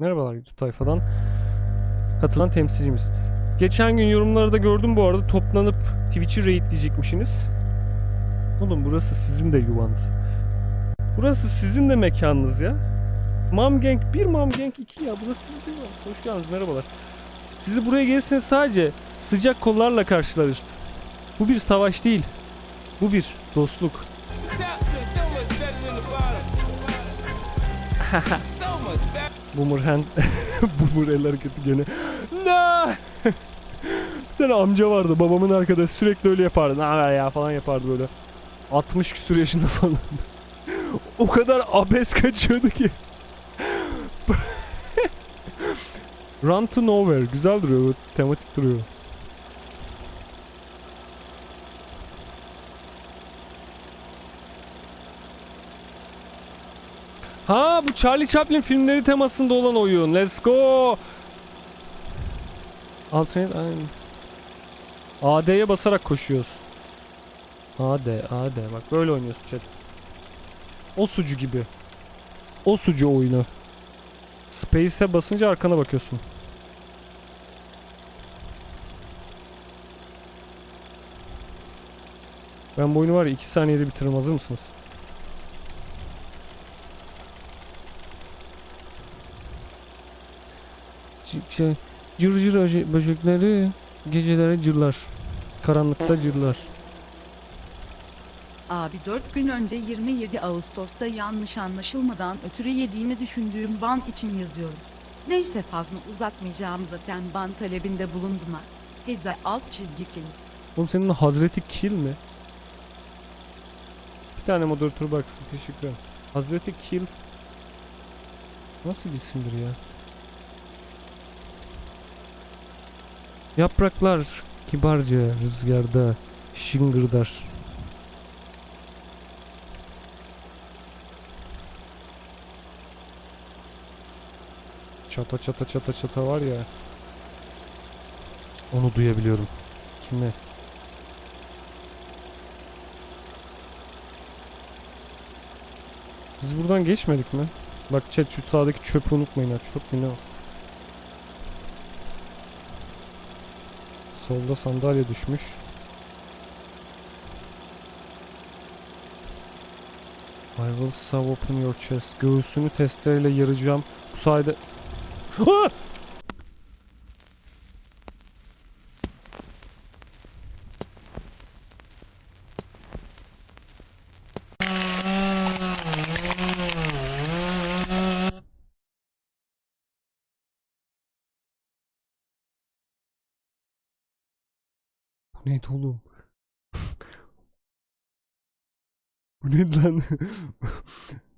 Merhabalar YouTube tayfadan katılan temsilcimiz. Geçen gün yorumlarda gördüm bu arada toplanıp Twitch'i raidleyecekmişsiniz. Oğlum burası sizin de yuvanız. Burası sizin de mekanınız ya. Mam Gang 1, Mam Gang 2 ya. Burası sizin de yuvanız. Hoş geldiniz merhabalar. Sizi buraya gelirseniz sadece sıcak kollarla karşılarız. Bu bir savaş değil. Bu bir dostluk. Top is so much better than the bottom. so much better. Boomer hand Boomer el hareketi gene. Ne? bir tane amca vardı babamın arkadaşı sürekli öyle yapardı. Ne haber ya falan yapardı böyle. 60 küsur yaşında falan. o kadar abes kaçıyordu ki. Run to Nowhere güzel duruyor tematik duruyor. Ha bu Charlie Chaplin filmleri temasında olan oyun. Let's go. Alternate. AD'ye basarak koşuyoruz. AD, AD. Bak böyle oynuyorsun chat. O sucu gibi. O sucu oyunu. Space'e basınca arkana bakıyorsun. Ben bu oyunu var ya 2 saniyede bitiririm. Hazır mısınız? Şey, cır cır öce- böcekleri gecelere cırlar. Karanlıkta cırlar. Abi 4 gün önce 27 Ağustos'ta yanlış anlaşılmadan ötürü yediğimi düşündüğüm ban için yazıyorum. Neyse fazla uzatmayacağım zaten ban talebinde bulundum ha. Heza alt çizgi film. Oğlum senin Hazreti Kill mi? Bir tane moderatör baksın. Teşekkür ederim. Hazreti Kill Nasıl bir isimdir ya? Yapraklar kibarca rüzgarda şıngırdar. Çata çata çata çata var ya. Onu duyabiliyorum. Kime? Biz buradan geçmedik mi? Bak chat şu sağdaki çöpü unutmayın ha. Çöp mü ne o? Solda sandalye düşmüş. I will saw open your chest. Göğsünü testereyle yaracağım. Bu sayede... neydi oğlum? Bu neydi lan?